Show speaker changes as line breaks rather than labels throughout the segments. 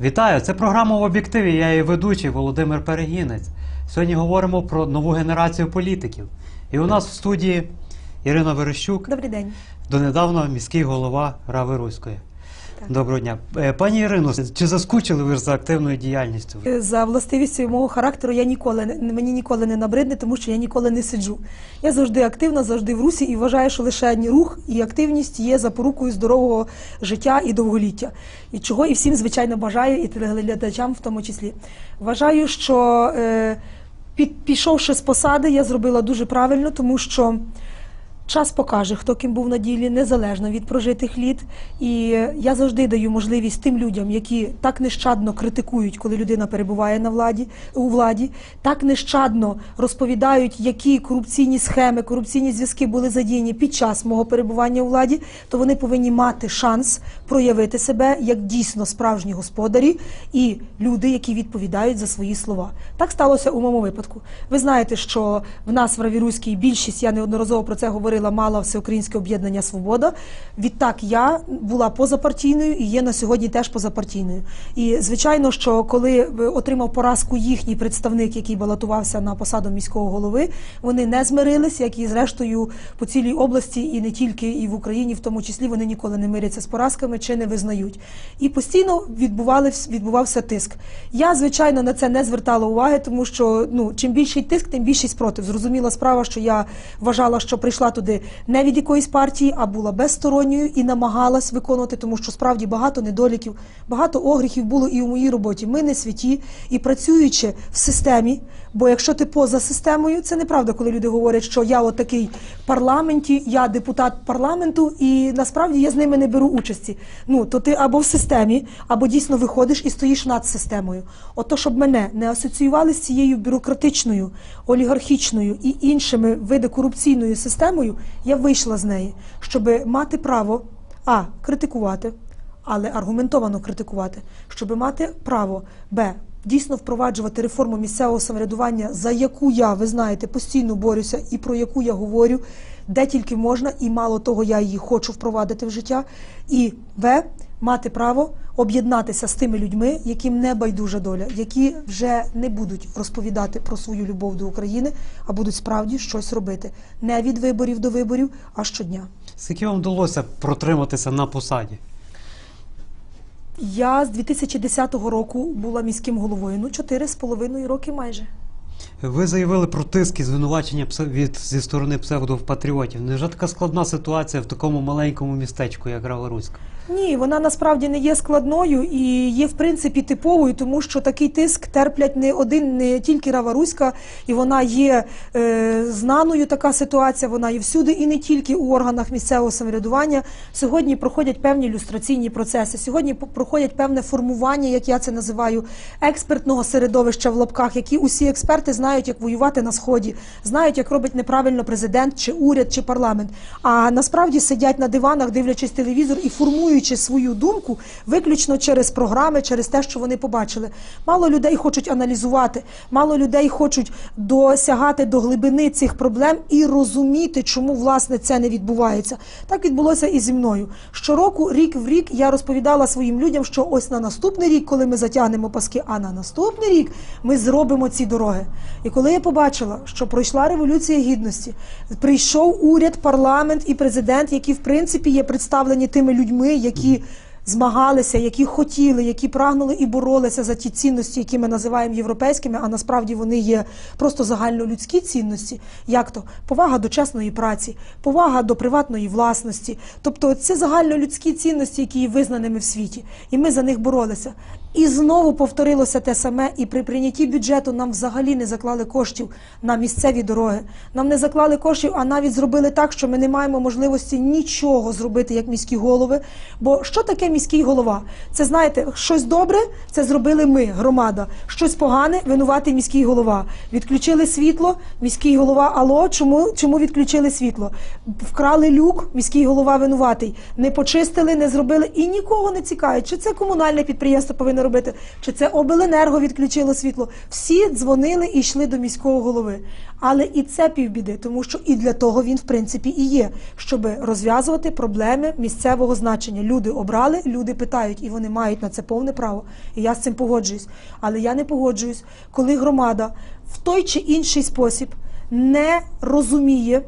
Вітаю! Це програма в об'єктиві. Я її ведучий Володимир Перегінець. Сьогодні говоримо про нову генерацію політиків. І у нас в студії Ірина Верещук,
Добрий день.
донедавна міський голова Рави Руської. Доброго дня. Е, Пані Ірино, чи заскучили ви за активною діяльністю?
Е, За властивістю мого характеру я ніколи мені ніколи не набридне, тому що я ніколи не сиджу. Я завжди активна, завжди в русі і вважаю, що лише рух і активність є запорукою здорового життя і довголіття. І чого і всім звичайно бажаю, і телеглядачам в тому числі. Вважаю, що е, під, пішовши з посади, я зробила дуже правильно, тому що. Час покаже, хто ким був на ділі, незалежно від прожитих літ. І я завжди даю можливість тим людям, які так нещадно критикують, коли людина перебуває на владі у владі, так нещадно розповідають, які корупційні схеми, корупційні зв'язки були задіяні під час мого перебування у владі, то вони повинні мати шанс проявити себе як дійсно справжні господарі і люди, які відповідають за свої слова. Так сталося у моєму випадку. Ви знаєте, що в нас в Равіруській більшість, я неодноразово про це говорила, мала всеукраїнське об'єднання Свобода. Відтак я була позапартійною і є на сьогодні теж позапартійною. І звичайно, що коли отримав поразку їхній представник, який балотувався на посаду міського голови, вони не змирились, як і зрештою по цілій області, і не тільки і в Україні, в тому числі вони ніколи не миряться з поразками чи не визнають. І постійно відбували- відбувався тиск. Я, звичайно, на це не звертала уваги, тому що ну чим більший тиск, тим більший спротив. Зрозуміла справа, що я вважала, що прийшла туди не від якоїсь партії, а була безсторонньою і намагалась виконувати, тому що справді багато недоліків, багато огріхів було і у моїй роботі. Ми не святі і працюючи в системі. Бо якщо ти поза системою, це неправда, коли люди говорять, що я отакий в парламенті, я депутат парламенту, і насправді я з ними не беру участі. Ну то ти або в системі, або дійсно виходиш і стоїш над системою. Ото, щоб мене не асоціювали з цією бюрократичною, олігархічною і іншими види корупційною системою, я вийшла з неї, щоб мати право а критикувати, але аргументовано критикувати, щоб мати право б. Дійсно впроваджувати реформу місцевого самоврядування, за яку я, ви знаєте, постійно борюся і про яку я говорю, де тільки можна, і мало того, я її хочу впровадити в життя. І В мати право об'єднатися з тими людьми, яким не байдужа доля, які вже не будуть розповідати про свою любов до України, а будуть справді щось робити не від виборів до виборів, а щодня.
Скільки вам вдалося протриматися на посаді?
Я з 2010 року була міським головою. Ну, чотири з половиною роки майже.
Ви заявили про тиск і звинувачення від зі сторони псевдопатріотів. Невже така складна ситуація в такому маленькому містечку, як Рава Руська?
Ні, вона насправді не є складною і є в принципі типовою, тому що такий тиск терплять не один, не тільки Рава Руська, і вона є е, знаною. Така ситуація, вона є всюди, і не тільки у органах місцевого самоврядування. Сьогодні проходять певні люстраційні процеси. Сьогодні проходять певне формування, як я це називаю, експертного середовища в лапках, які усі експерти знають, як воювати на сході, знають, як робить неправильно президент, чи уряд, чи парламент. А насправді сидять на диванах, дивлячись телевізор і формуючи свою думку виключно через програми, через те, що вони побачили. Мало людей хочуть аналізувати, мало людей хочуть досягати до глибини цих проблем і розуміти, чому власне це не відбувається. Так відбулося і зі мною. Щороку, рік в рік, я розповідала своїм людям, що ось на наступний рік, коли ми затягнемо паски, а на наступний рік ми зробимо ці дороги. І коли я побачила, що пройшла революція гідності, прийшов уряд, парламент і президент, які в принципі є представлені тими людьми, які змагалися, які хотіли, які прагнули і боролися за ті цінності, які ми називаємо європейськими, а насправді вони є просто загальнолюдські цінності. Як то повага до чесної праці, повага до приватної власності. Тобто це загальнолюдські цінності, які є визнаними в світі, і ми за них боролися. І знову повторилося те саме, і при прийнятті бюджету нам взагалі не заклали коштів на місцеві дороги. Нам не заклали коштів, а навіть зробили так, що ми не маємо можливості нічого зробити як міські голови. Бо що таке міський голова? Це знаєте, щось добре це зробили ми, громада. Щось погане винуватий міський голова. Відключили світло, міський голова. Алло, чому, чому відключили світло? Вкрали люк, міський голова винуватий. Не почистили, не зробили і нікого не цікавить, чи це комунальне підприємство повинно робити, чи це обленерго відключило світло. Всі дзвонили і йшли до міського голови. Але і це півбіди, тому що і для того він в принципі і є, щоб розв'язувати проблеми місцевого значення. Люди обрали, люди питають, і вони мають на це повне право. І я з цим погоджуюсь. Але я не погоджуюсь, коли громада в той чи інший спосіб не розуміє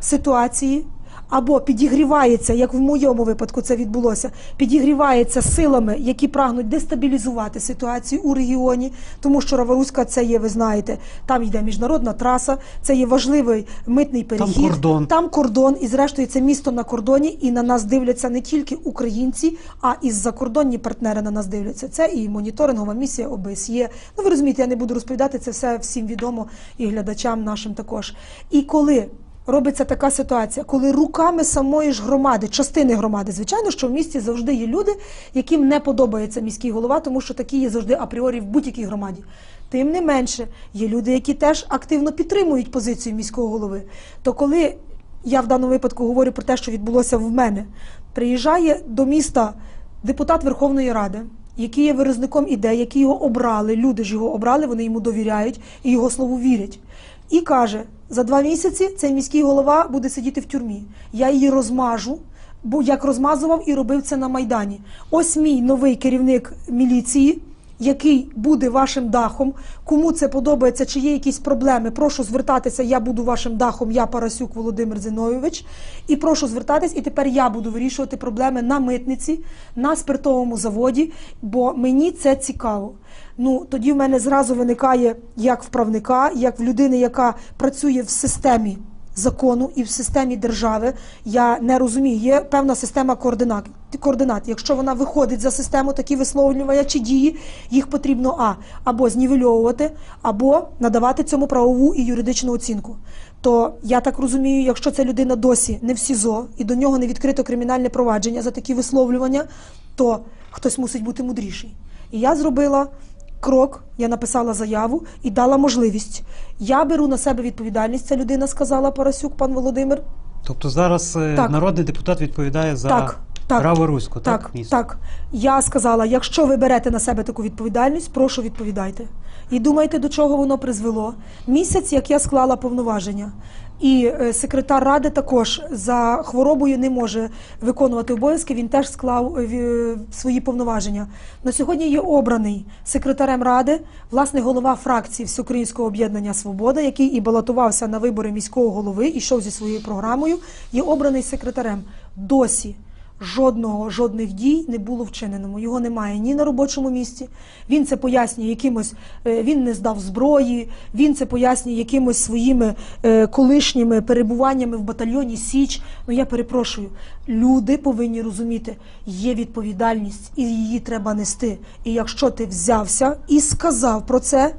ситуації. Або підігрівається, як в моєму випадку це відбулося, підігрівається силами, які прагнуть дестабілізувати ситуацію у регіоні, тому що Раваруська це є, ви знаєте, там йде міжнародна траса, це є важливий митний перехід.
кордон.
Там кордон, і зрештою це місто на кордоні, і на нас дивляться не тільки українці, а і закордонні партнери на нас дивляться. Це і моніторингова місія ОБСЄ. Ну ви розумієте, я не буду розповідати це все всім відомо і глядачам нашим також. І коли робиться така ситуація, коли руками самої ж громади, частини громади, звичайно, що в місті завжди є люди, яким не подобається міський голова, тому що такі є завжди апріорі в будь-якій громаді. Тим не менше, є люди, які теж активно підтримують позицію міського голови. То коли я в даному випадку говорю про те, що відбулося в мене, приїжджає до міста депутат Верховної Ради, який є виразником ідей, які його обрали, люди ж його обрали, вони йому довіряють і його слову вірять. І каже: за два місяці цей міський голова буде сидіти в тюрмі. Я її розмажу, бо як розмазував і робив це на Майдані. Ось мій новий керівник міліції. Який буде вашим дахом, кому це подобається, чи є якісь проблеми, прошу звертатися. Я буду вашим дахом, я Парасюк Володимир Зиновійович. І прошу звертатись, і тепер я буду вирішувати проблеми на митниці, на спиртовому заводі, бо мені це цікаво. Ну тоді в мене зразу виникає як в правника, як в людини, яка працює в системі закону і в системі держави. Я не розумію. Є певна система координат. Якщо вона виходить за систему, такі висловлювання чи дії, їх потрібно а або знівельовувати, або надавати цьому правову і юридичну оцінку. То я так розумію, якщо ця людина досі не в СІЗО і до нього не відкрито кримінальне провадження за такі висловлювання, то хтось мусить бути мудріший. І я зробила крок, я написала заяву і дала можливість. Я беру на себе відповідальність. Ця людина сказала Парасюк, пан Володимир.
Тобто зараз е,
Так.
народний депутат відповідає за
Так, так.
Раворуську, так?
Так,
місто?
так. Я сказала, якщо ви берете на себе таку відповідальність, прошу відповідайте. І думайте, до чого воно призвело. Місяць, як я склала повноваження. І е, секретар ради також за хворобою не може виконувати обов'язки. Він теж склав е, свої повноваження. На сьогодні є обраний секретарем ради, власне, голова фракції Всеукраїнського об'єднання Свобода, який і балотувався на вибори міського голови, і йшов зі своєю програмою. Є обраний секретарем. Досі жодного жодних дій не було вчинено. Його немає ні на робочому місці. Він це пояснює якимось. е, Він не здав зброї. Він це пояснює якимось своїми е, колишніми перебуваннями в батальйоні Січ. Ну я перепрошую. Люди повинні розуміти, є відповідальність, і її треба нести. І якщо ти взявся і сказав про це.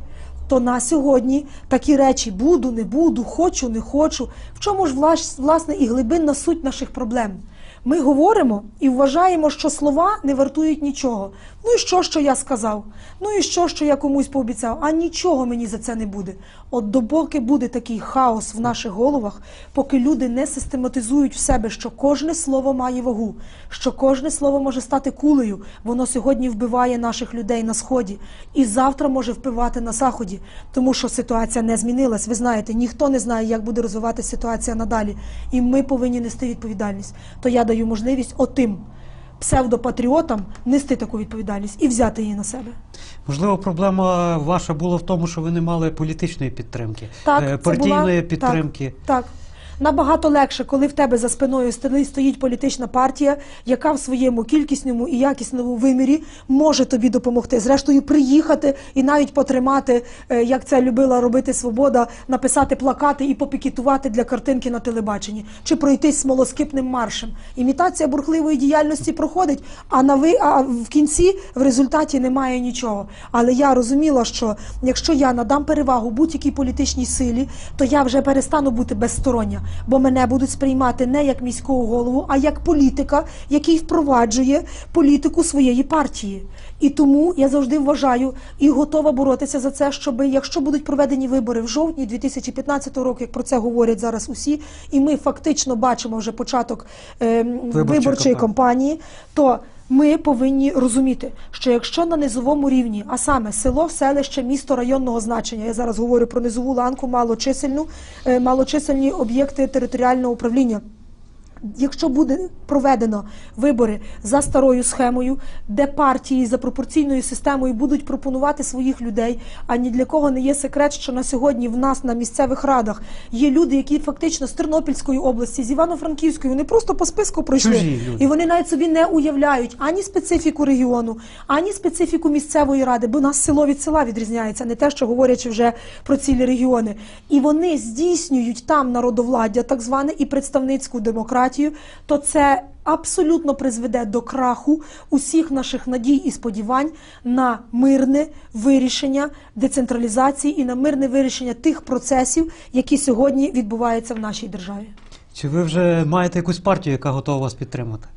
То на сьогодні такі речі буду, не буду, хочу, не хочу. В чому ж влас- власне і глибинна суть наших проблем? Ми говоримо і вважаємо, що слова не вартують нічого. Ну і що, що я сказав? Ну і що, що я комусь пообіцяв? А нічого мені за це не буде. От допоки буде такий хаос в наших головах, поки люди не систематизують в себе, що кожне слово має вагу, що кожне слово може стати кулею, воно сьогодні вбиває наших людей на сході, і завтра може вбивати на заході, тому що ситуація не змінилась. Ви знаєте, ніхто не знає, як буде розвиватися ситуація надалі, і ми повинні нести відповідальність. То я даю можливість отим псевдопатріотам нести таку відповідальність і взяти її на себе.
Можливо, проблема ваша була в тому, що ви не мали політичної підтримки,
Так,
е,
це
партійної
була-
підтримки.
Так. так. Набагато легше, коли в тебе за спиною стоїть політична партія, яка в своєму кількісному і якісному вимірі може тобі допомогти. Зрештою, приїхати і навіть потримати, е, як це любила робити свобода, написати плакати і попікетувати для картинки на телебаченні, чи пройтись смолоскипним маршем. Імітація бурхливої діяльності проходить, а на ви а в кінці в результаті немає нічого. Але я розуміла, що якщо я надам перевагу будь-якій політичній силі, то я вже перестану бути безстороння, бо мене будуть сприймати не як міського голову, а як політика, який впроваджує політику своєї партії. І тому я завжди вважаю і готова боротися за це, щоб якщо будуть проведені вибори в жовтні 2015 року, як про це говорять зараз усі, і ми фактично бачимо вже початок е, виборчої
кампанії.
кампанії, то Ми повинні розуміти, що якщо на низовому рівні, а саме село, селище, місто районного значення, я зараз говорю про низову ланку, малочисельну, е, малочисельні об'єкти територіального управління. Якщо буде проведено вибори за старою схемою, де партії за пропорційною системою будуть пропонувати своїх людей, а ні для кого не є секрет, що на сьогодні в нас на місцевих радах є люди, які фактично з Тернопільської області, з Івано-Франківської, вони просто по списку пройшли, і вони навіть собі не уявляють ані специфіку регіону, ані специфіку місцевої ради, бо у нас село від села відрізняється, не те, що говорячи вже про цілі регіони. І вони здійснюють там народовладдя, так зване, і представницьку демократію, то це абсолютно призведе до краху усіх наших надій і сподівань на мирне вирішення децентралізації і на мирне вирішення тих процесів, які сьогодні відбуваються в нашій державі.
Чи ви вже маєте якусь партію, яка готова вас підтримати?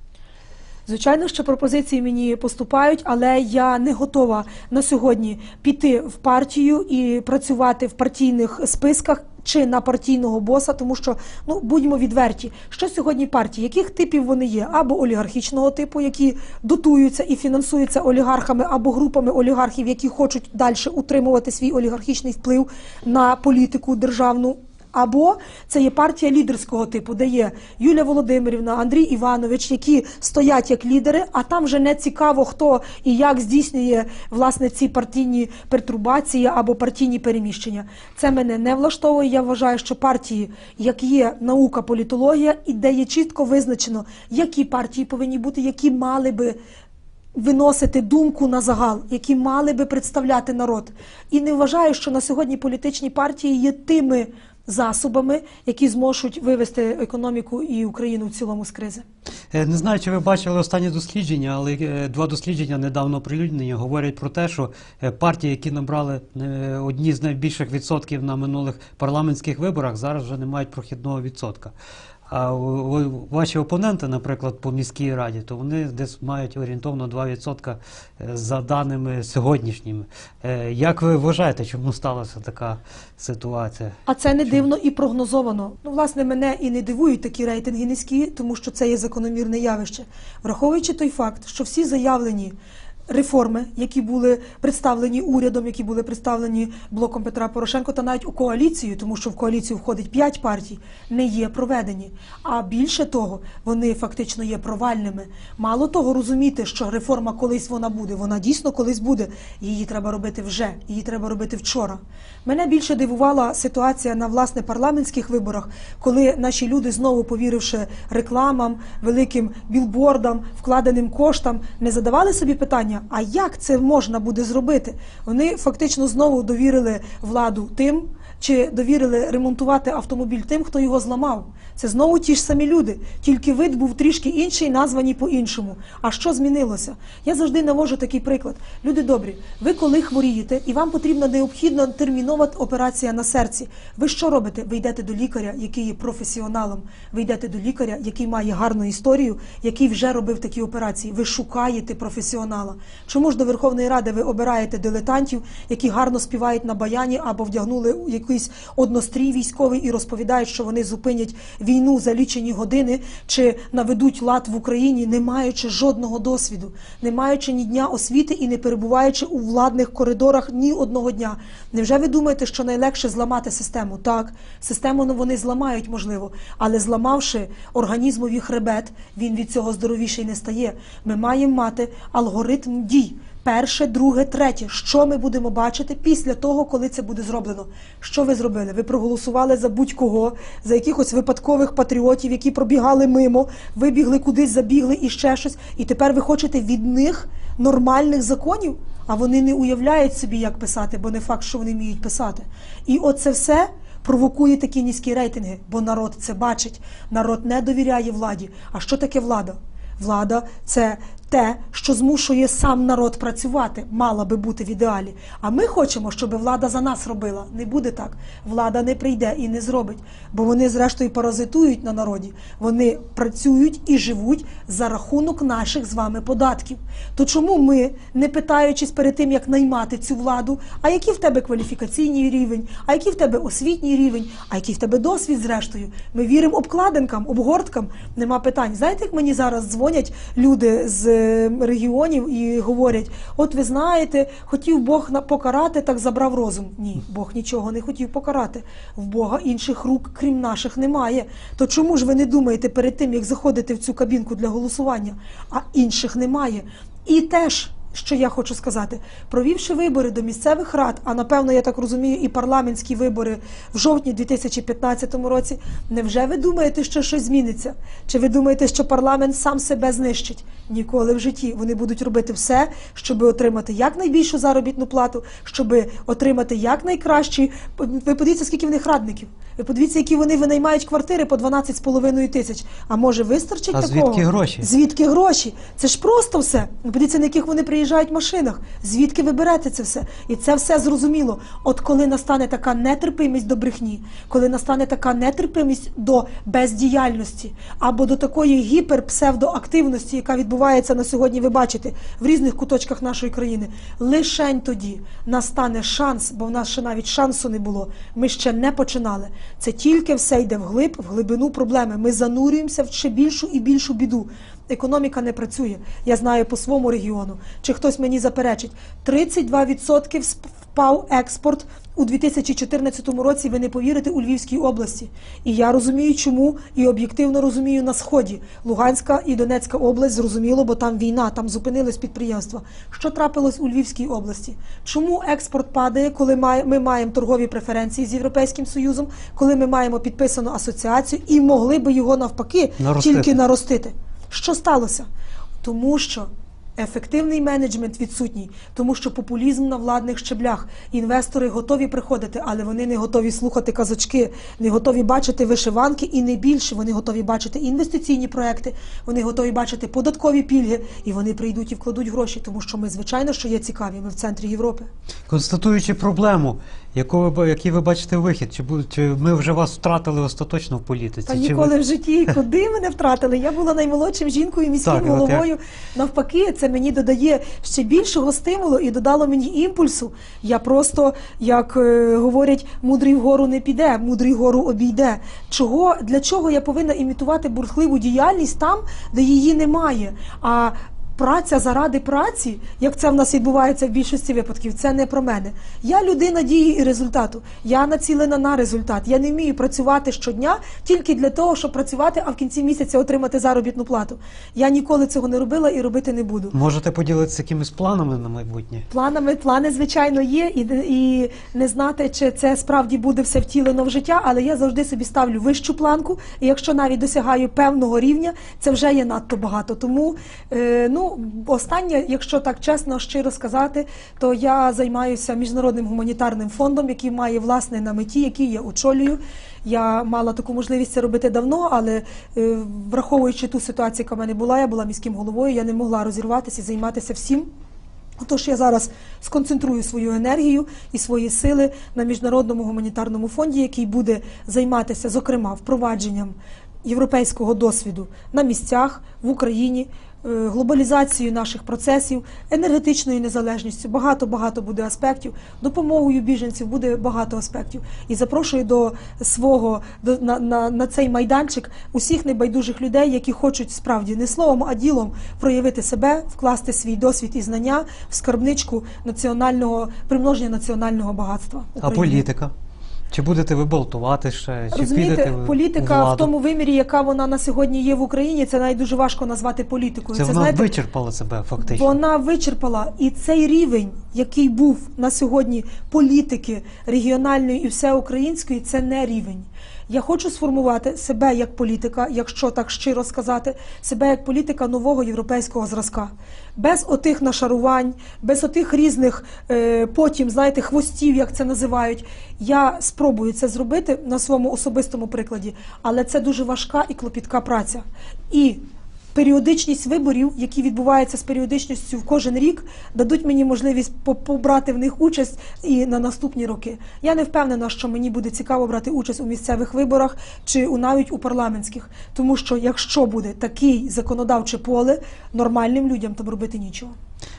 Звичайно, що пропозиції мені поступають, але я не готова на сьогодні піти в партію і працювати в партійних списках. Чи на партійного боса, тому що ну будьмо відверті, що сьогодні партії, яких типів вони є, або олігархічного типу, які дотуються і фінансуються олігархами, або групами олігархів, які хочуть далі утримувати свій олігархічний вплив на політику державну. Або це є партія лідерського типу, де є Юлія Володимирівна, Андрій Іванович, які стоять як лідери, а там вже не цікаво, хто і як здійснює власне ці партійні пертурбації або партійні переміщення. Це мене не влаштовує. Я вважаю, що партії, як є наука, політологія, і де є чітко визначено, які партії повинні бути, які мали би виносити думку на загал, які мали би представляти народ. І не вважаю, що на сьогодні політичні партії є тими засобами, які зможуть вивести економіку і Україну в цілому з кризи.
Е, Не знаю, чи ви бачили останні дослідження, але е, два дослідження недавно оприлюднені говорять про те, що е, партії, які набрали одні з найбільших відсотків на минулих парламентських виборах, зараз вже не мають прохідного відсотка. А ваші опоненти, наприклад, по міській раді, то вони десь мають орієнтовно 2% е, за даними сьогоднішніми. Е, Як ви вважаєте, чому сталася така ситуація?
А це не дивно і прогнозовано. Ну, власне, мене і не дивують такі рейтинги низькі, тому що це є закономірне явище. Враховуючи той факт, що всі заявлені реформи, які були представлені урядом, які були представлені блоком Петра Порошенко, та навіть у коаліцію, тому що в коаліцію входить п'ять партій, не є проведені. А більше того, вони фактично є провальними. Мало того, розуміти, що реформа колись вона буде, вона дійсно колись буде. Її треба робити вже, її треба робити вчора. Мене більше дивувала ситуація на власне парламентських виборах, коли наші люди знову повіривши рекламам, великим білбордам, вкладеним коштам, не задавали собі питання, а як це можна буде зробити? Вони фактично знову довірили владу тим, чи довірили ремонтувати автомобіль тим, хто його зламав. Це знову ті ж самі люди, тільки вид був трішки інший, названі по-іншому. А що змінилося? Я завжди навожу такий приклад. Люди добрі, ви коли хворієте і вам потрібна необхідна термінова операція на серці. Ви що робите? Ви йдете до лікаря, який є професіоналом. Ви йдете до лікаря, який має гарну історію, який вже робив такі операції. Ви шукаєте професіонала. Чому ж до Верховної Ради ви обираєте дилетантів, які гарно співають на баяні або вдягнули якийсь однострій військовий і розповідають, що вони зупинять війну за лічені години чи наведуть лад в Україні, не маючи жодного досвіду, не маючи ні дня освіти і не перебуваючи у владних коридорах ні одного дня. Невже ви думаєте, що найлегше зламати систему? Так, систему ну, вони зламають, можливо, але зламавши організмові хребет, він від цього здоровіший не стає. Ми маємо мати алгоритм дій. Перше, друге, третє. Що ми будемо бачити після того, коли це буде зроблено? Що ви зробили? Ви проголосували за будь-кого, за якихось випадкових патріотів, які пробігали мимо, вибігли кудись, забігли і ще щось. І тепер ви хочете від них нормальних законів, а вони не уявляють собі, як писати, бо не факт, що вони вміють писати. І оце все провокує такі низькі рейтинги, бо народ це бачить. Народ не довіряє владі. А що таке влада? Влада це те, що змушує сам народ працювати, мала би бути в ідеалі. А ми хочемо, щоб влада за нас робила. Не буде так. Влада не прийде і не зробить, бо вони, зрештою, паразитують на народі. Вони працюють і живуть за рахунок наших з вами податків. То чому ми, не питаючись перед тим, як наймати цю владу, а який в тебе кваліфікаційний рівень, а який в тебе освітній рівень, а який в тебе досвід, зрештою, ми віримо обкладинкам, обгорткам, нема питань. Знаєте, як мені зараз дзвонять люди з регіонів і говорять: от ви знаєте, хотів Бог покарати, так забрав розум. Ні, Бог нічого не хотів покарати. В Бога інших рук, крім наших, немає. То чому ж ви не думаєте перед тим, як заходити в цю кабінку для голосування, а інших немає? І теж. Що я хочу сказати, провівши вибори до місцевих рад, а напевно, я так розумію, і парламентські вибори в жовтні 2015 році, невже ви думаєте, що щось зміниться? Чи ви думаєте, що парламент сам себе знищить? Ніколи в житті. Вони будуть робити все, щоб отримати якнайбільшу заробітну плату, щоб отримати якнайкращі. Ви подивіться, скільки в них радників. Ви подивіться, які вони винаймають квартири по 12,5 тисяч. А може вистачить
А
такого?
звідки гроші?
Звідки гроші? Це ж просто все. Ви Подивіться, на яких вони приїжджають машинах. Звідки ви берете це все? І це все зрозуміло. От коли настане така нетерпимість до брехні, коли настане така нетерпимість до бездіяльності або до такої гіперпсевдоактивності, яка відбувається на сьогодні, ви бачите, в різних куточках нашої країни, лишень тоді настане шанс, бо в нас ще навіть шансу не було. Ми ще не починали. Це тільки все йде вглиб, в глибину проблеми. Ми занурюємося в ще більшу і більшу біду. Економіка не працює. Я знаю по своєму регіону. Чи хтось мені заперечить? 32% сп- впав експорт у 2014 році. Ви не повірите у Львівській області. І я розумію, чому і об'єктивно розумію на сході. Луганська і Донецька область зрозуміло, бо там війна, там зупинились підприємства. Що трапилось у Львівській області? Чому експорт падає, коли ми маємо торгові преференції з Європейським Союзом, коли ми маємо підписану асоціацію і могли би його навпаки
Наростити.
тільки наростити. Що сталося? Тому що ефективний менеджмент відсутній, тому що популізм на владних щеблях. Інвестори готові приходити, але вони не готові слухати казочки, не готові бачити вишиванки і не більше. Вони готові бачити інвестиційні проекти, вони готові бачити податкові пільги, і вони прийдуть і вкладуть гроші, тому що ми, звичайно, що є цікаві. Ми в центрі Європи.
Констатуючи проблему, яку ви, який ви бачите вихід, чи, чи ми вже вас втратили остаточно в політиці?
Та ніколи
ви...
в житті, куди мене втратили? Я була наймолодшим жінкою міським
Так, от я-
головою. Навпаки, це мені додає ще більшого стимулу і додало мені імпульсу. Я просто, як е, говорять, мудрий вгору не піде, мудрий вгору обійде. Чого для чого я повинна імітувати бурхливу діяльність там, де її немає? А Праця заради праці, як це в нас відбувається в більшості випадків, це не про мене. Я людина дії і результату. Я націлена на результат. Я не вмію працювати щодня тільки для того, щоб працювати, а в кінці місяця отримати заробітну плату. Я ніколи цього не робила і робити не буду.
Можете поділитися якимись планами на майбутнє?
Планами плани, звичайно, є, і, і не знати, чи це справді буде все втілено в життя, але я завжди собі ставлю вищу планку. І якщо навіть досягаю певного рівня, це вже є надто багато. Тому е, ну останнє, якщо так чесно, щиро сказати, то я займаюся міжнародним гуманітарним фондом, який має власне на меті, який я очолюю. Я мала таку можливість це робити давно, але е, враховуючи ту ситуацію, яка в мене була, я була міським головою, я не могла розірватися і займатися всім. Отож, я зараз сконцентрую свою енергію і свої сили на міжнародному гуманітарному фонді, який буде займатися, зокрема, впровадженням європейського досвіду на місцях в Україні, глобалізацією наших процесів, енергетичною незалежністю. Багато багато буде аспектів. Допомогою біженців буде багато аспектів. І запрошую до свого до, на, на, на цей майданчик усіх небайдужих людей, які хочуть справді не словом, а ділом проявити себе, вкласти свій досвід і знання в скарбничку національного примноження національного багатства.
А політика? Чи будете ви болтувати ще? Чи
Розумієте,
підете ви у
політика
владу?
в тому вимірі, яка вона на сьогодні є в Україні, це навіть дуже важко назвати політикою.
Це, вона
знаєте,
вичерпала себе фактично.
Вона вичерпала і цей рівень, який був на сьогодні політики регіональної і всеукраїнської, це не рівень. Я хочу сформувати себе як політика, якщо так щиро сказати, себе як політика нового європейського зразка, без отих нашарувань, без отих різних е, потім, знаєте, хвостів, як це називають. Я спробую це зробити на своєму особистому прикладі, але це дуже важка і клопітка праця. І періодичність виборів, які відбуваються з періодичністю в кожен рік, дадуть мені можливість по- побрати в них участь і на наступні роки. Я не впевнена, що мені буде цікаво брати участь у місцевих виборах чи у навіть у парламентських, тому що якщо буде такий законодавче поле, нормальним людям там робити нічого.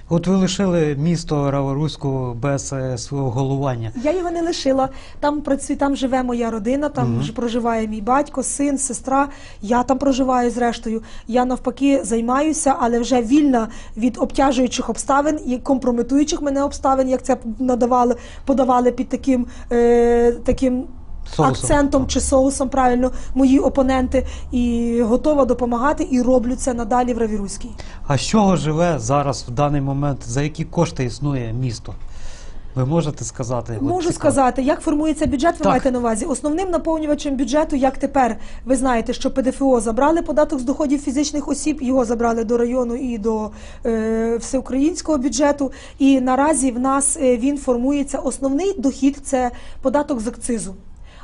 От ви лишили місто Раворуську без е, свого головування.
Я його не лишила. Там працює, там живе моя родина, там ж проживає мій батько, син, сестра. Я там проживаю зрештою. Я навпаки займаюся, але вже вільна від обтяжуючих обставин і компрометуючих мене обставин, як це надавали, подавали під таким, е, таким
Соусом.
акцентом чи соусом, правильно, мої опоненти, і готова допомагати, і роблю це надалі в Равіруській.
А з чого живе зараз в даний момент? За які кошти існує місто? Ви можете сказати? От
Можу
цікаво.
сказати, як формується бюджет, ви
Так.
маєте на увазі. Основним наповнювачем бюджету, як тепер, ви знаєте, що ПДФО забрали податок з доходів фізичних осіб, його забрали до району і до е, всеукраїнського бюджету. І наразі в нас е, він формується. Основний дохід це податок з акцизу.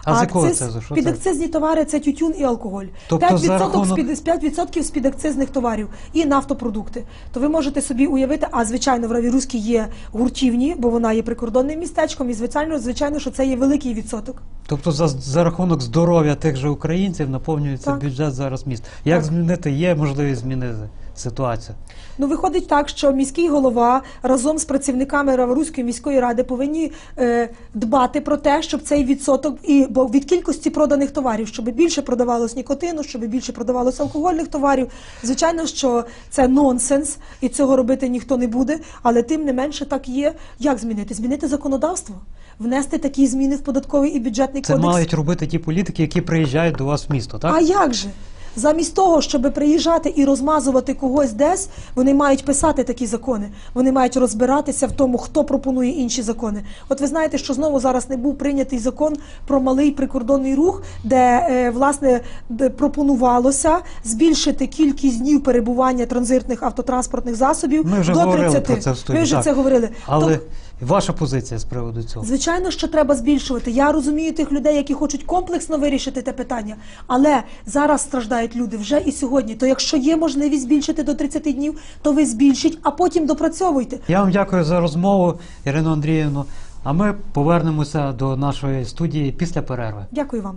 А з якого акцизу? Що це?
підакцизні товари це тютюн і алкоголь.
Тобто
5%
за рахунок-
з під 5% з підакцизних товарів і нафтопродукти. То ви можете собі уявити, а звичайно в Равіруській є гуртівні, бо вона є прикордонним містечком, і звичайно, звичайно, що це є великий відсоток.
Тобто за, за рахунок здоров'я тих же українців наповнюється
Так.
бюджет зараз міст. Як
Так.
змінити? Є можливість змінити ситуацію?
Ну, виходить так, що міський голова разом з працівниками Раворуської міської ради повинні е, дбати про те, щоб цей відсоток і бо від кількості проданих товарів, щоб більше продавалось нікотину, щоб більше продавалось алкогольних товарів. Звичайно, що це нонсенс, і цього робити ніхто не буде. Але тим не менше так є. Як змінити? Змінити законодавство, внести такі зміни в податковий і бюджетний
Це
кодекс.
мають робити ті політики, які приїжджають до вас в місто, так?
А як же? Замість того, щоб приїжджати і розмазувати когось десь, вони мають писати такі закони. Вони мають розбиратися в тому, хто пропонує інші закони. От ви знаєте, що знову зараз не був прийнятий закон про малий прикордонний рух, де е, власне пропонувалося збільшити кількість днів перебування транзитних автотранспортних засобів
Ми вже
до
говорили
30.
про це
Ви вже
так.
це говорили.
Але
Тоб-
ваша позиція з приводу цього?
Звичайно, що треба збільшувати. Я розумію тих людей, які хочуть комплексно вирішити те питання. Але зараз страждають люди вже і сьогодні. То якщо є можливість збільшити до 30 днів, то ви збільшіть, а потім допрацьовуйте.
Я вам дякую за розмову, Ірино Андріївну. А ми повернемося до нашої студії після перерви.
Дякую вам.